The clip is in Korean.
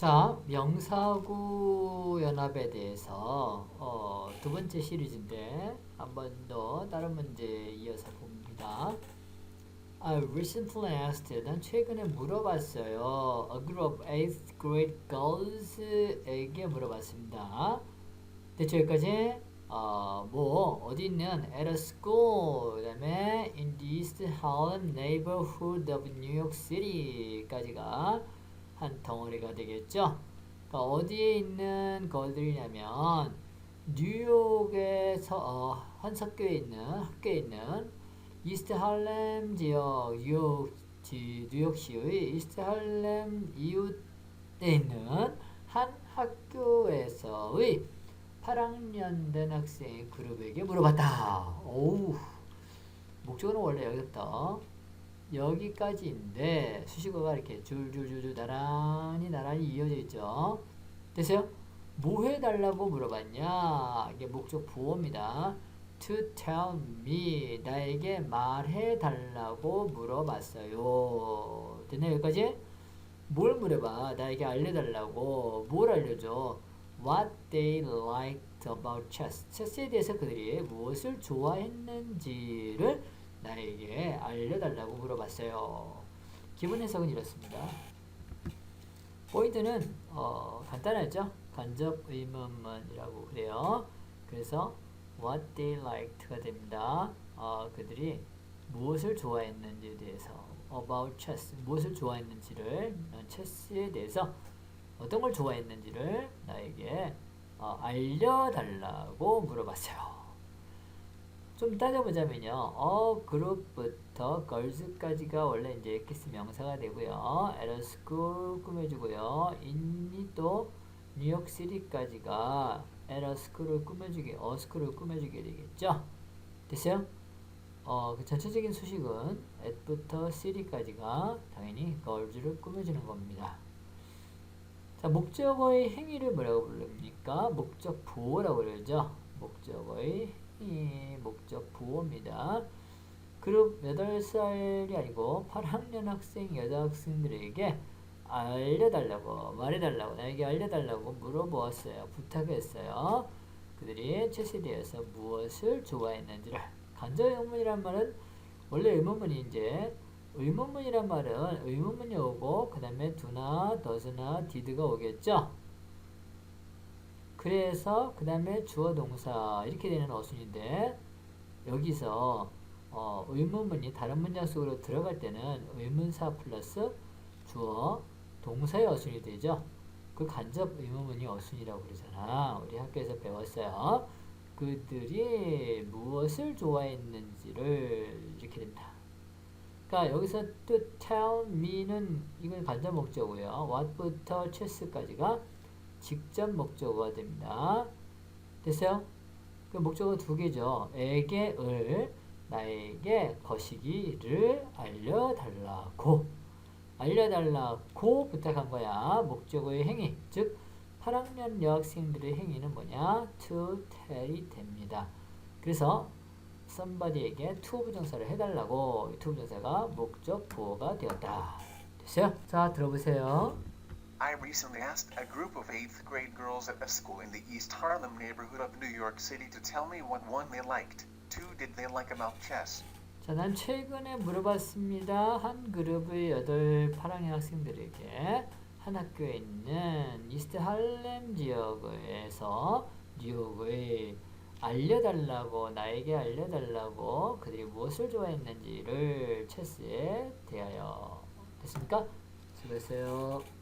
자, 명사구 연합에 대해서 어, 두 번째 시리즈인데 한 번 더 다른 문제 이어서 봅니다. I recently asked, 난 최근에 물어봤어요. A group of 8th grade girls에게 물어봤습니다. 대체 여기까지 어, 뭐 어디 있는 at a school 그다음에 in the East Harlem neighborhood of New York City까지가 한 덩어리가 되겠죠. 그러니까 어디에 있는 것들이냐면 뉴욕에서 어, 한 학교에 있는 학교에 있는 이스트 할렘 지역 뉴욕 지, 뉴욕시의 이스트 할렘 이웃에 있는 한 학교에서의 8학년 된 학생 그룹에게 물어봤다. 오우 목적어는 원래 여기부터 여기까지인데 수식어가 이렇게 줄줄줄줄 나란히 나란히 이어져 있죠. 됐어요? 뭐 해달라고 물어봤냐? 이게 목적 부호입니다. To tell me 나에게 말해달라고 물어봤어요. 됐나요 여기까지? 뭘 물어봐? 나에게 알려달라고 뭘 알려줘? What they liked about chess. 체스에 대해서 그들이 무엇을 좋아했는지를 나에게 알려달라고 물어봤어요. 기본 해석은 이렇습니다. 포인트는 어, 간단하죠. 간접 의문문이라고 그래요. 그래서 what they liked가 됩니다. 어, 그들이 무엇을 좋아했는지에 대해서 about chess 무엇을 좋아했는지를 어, 체스에 대해서 어떤 걸 좋아했는지를 나에게 어, 알려달라고 물어봤어요. 좀 따져보자면요. 어 그룹부터 걸스까지가 원래 이제 엑기스 명사가 되고요. 에러스쿨 꾸며주고요. 인이 또 뉴욕시티까지가 에러스쿨을 꾸며주게, 어스쿨을 꾸며주게 되겠죠. 됐어요? 어, 그 전체적인 수식은 at부터 city까지가 당연히 걸즈를 꾸며주는 겁니다. 자, 목적어의 행위를 뭐라고 부릅니까? 목적 부호라고 그러죠. 목적어의 이 목적 부호입니다. 그룹 8살이 아니고 8학년 학생 여자 학생들에게 알려달라고 말해달라고 나에게 알려달라고 물어보았어요. 부탁했어요. 그들이 대해서 무엇을 좋아했는지를 간접 의문이란 말은 원래 의문문이 이제 의문문이란 말은 의문문이 오고 그 다음에 do나 does나 did가 오겠죠. 그래서 그 다음에 주어 동사 이렇게 되는 어순인데 여기서 어, 의문문이 다른 문장 속으로 들어갈 때는 의문사 플러스 주어 동사의 어순이 되죠. 그 간접 의문문이 어순이라고 그러잖아. 우리 학교에서 배웠어요. 그들이 무엇을 좋아했는지를 이렇게 된다. 그러니까 여기서 또 tell me는 이건 간접 목적이고요. what부터 chess까지가 직접 목적어가 됩니다. 됐어요? 그 목적어 두 개죠. 에게, 을, 나에게 거시기를 알려달라고. 알려달라고 부탁한 거야. 목적어의 행위. 즉, 8학년 여학생들의 행위는 뭐냐? to tell이 됩니다. 그래서 somebody에게 to 부정사를 해달라고 to 부정사가 목적 부호가 되었다. 됐어요? 자, 들어보세요. I recently asked a group of 8th grade girls at a school in the East Harlem neighborhood of New York City to tell me what one they liked. Two did they like about chess. 자, 난 최근에 물어봤습니다. 한 그룹의 여덟 8학년 학생들에게 한 학교에 있는 이스트 할렘 지역에서 뉴욕의 알려달라고 나에게 알려달라고 그들이 무엇을 좋아했는지를 체스에 대하여 됐습니까? 수고했어요.